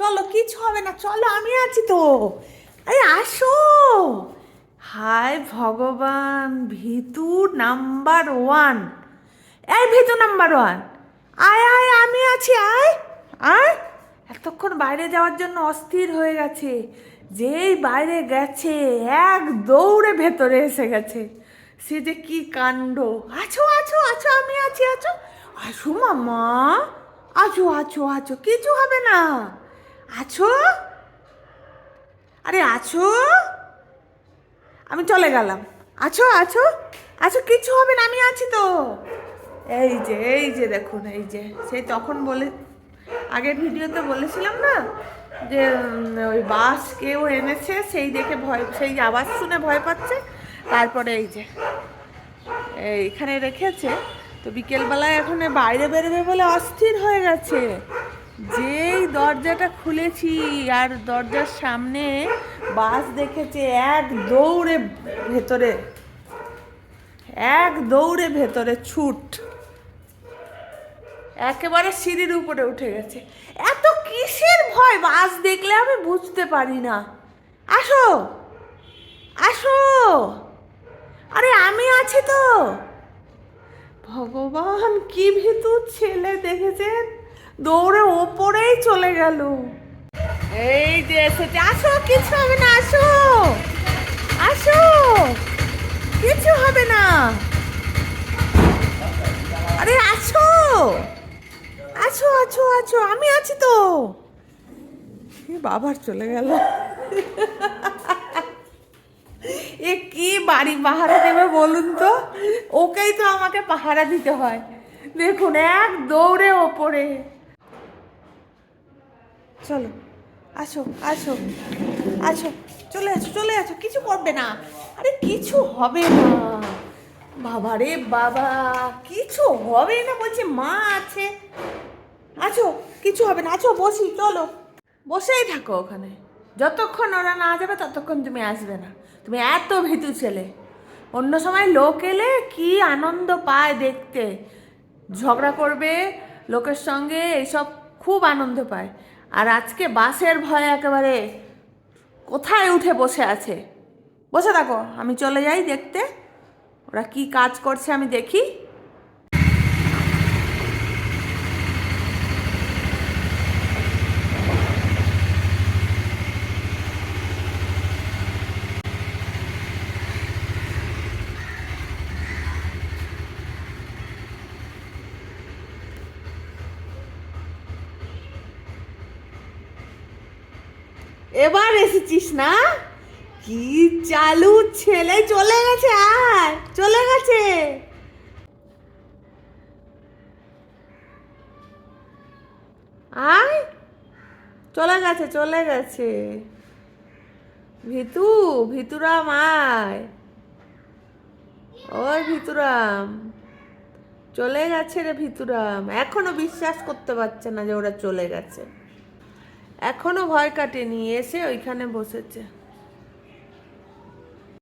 চলো, কিছু হবে না, চলো, আমি আছি তো। আরে, আসো। হায় ভগবান, ভিতু নাম্বার ওয়ান। এই ভিতু নাম্বার ওয়ান। আয় আয়, আমি আছি, আয় আয়। এতক্ষণ বাইরে যাওয়ার জন্য অস্থির হয়ে গেছে। যেই বাইরে গেছে, এক দৌড়ে ভেতরে এসে গেছে। সে যে কি কাণ্ড। আছো আছো আছো, আমি আছি, আছো। আসো মামা। আছো আছো আছো, কিছু হবে না। আছো? আরে আছো? আমি চলে গেলাম। আছো আছো? আছো, কিছু হবে না, আমি আছি তো। এই যে এই যে দেখুন, এই যে, সেই তখন বলে, আগের ভিডিওতে বলেছিলাম না, যে ওই বাস কেউ এনেছে, সেই দেখে ভয়, সেই আওয়াজ শুনে ভয় পাচ্ছে। তারপরে এই যে, এইখানে রেখেছে। তো বিকেলবেলায় এখন বাইরে বেরোবে বলে অস্থির হয়ে গেছে। যেই দরজাটা খুলেছি আর দরজার সামনে বাস দেখেছে এক দৌড়ে ভেতরে, এক দৌড়ে ভেতরে ছুট। একেবারে সিঁড়ির উপরে উঠে গেছে। এত কিসের ভয়? বাস দেখলে আমি বুঝতে পারি না। আসো আসো। আরে আমি আছি তো। ভগবান, কি ভীতু ছেলে দেখেছেন? দৌড়ে ওপরেই চলে গেল। এই যে এসেছে। আসো কিছু হবে না আসো। আসো। কিছু হবে না। আরে আসো। আছো আছো আছো আমি আছি তো। বাবার চলে গেল। এ কি বাড়ি পাহারা দেবে বলুন তো? ওকেই তো আমাকে পাহারা দিতে হয়। দেখুন এক দৌড়ে ওপরে। চলো, আসো আসো আসো, চলে আসো চলে আসো, কিছু করবে না। আরে কিছু হবে না। বাবা রে বাবা, কিছু হবে না বলছে মা আছে। আছো কিছু হবে না আছো বসি, চলো। বসেই থাকো ওখানে। যতক্ষণ ওরা না যাবে, ততক্ষণ তুমি আসবে না। তুমি এত ভীতু ছেলে। অন্য সময় লোক এলে কি আনন্দ পায় দেখতে। ঝগড়া করবে, লোকের সঙ্গে এইসব খুব আনন্দ পায়। আর আজকে বাসের ভয়ে একেবারে কোথায় উঠে বসে আছে? বসে থাকো, আমি চলে যাই দেখতে। ওরা কি কাজ করছে আমি দেখি। এবার এসেছিস না? কি চালু ছেলে চলে গেছে আর, চলে গেছে। আয়, চলে গেছে চলে গেছে। ভিতু, ভিতুরাম, আয়। ওই ভিতুরাম, চলে গেছে রে ভিতুরাম। এখনও বিশ্বাস করতে পারছে না যে ওরা চলে গেছে। এখনও ভয় কাটেনি এসে ওইখানে বসেছে।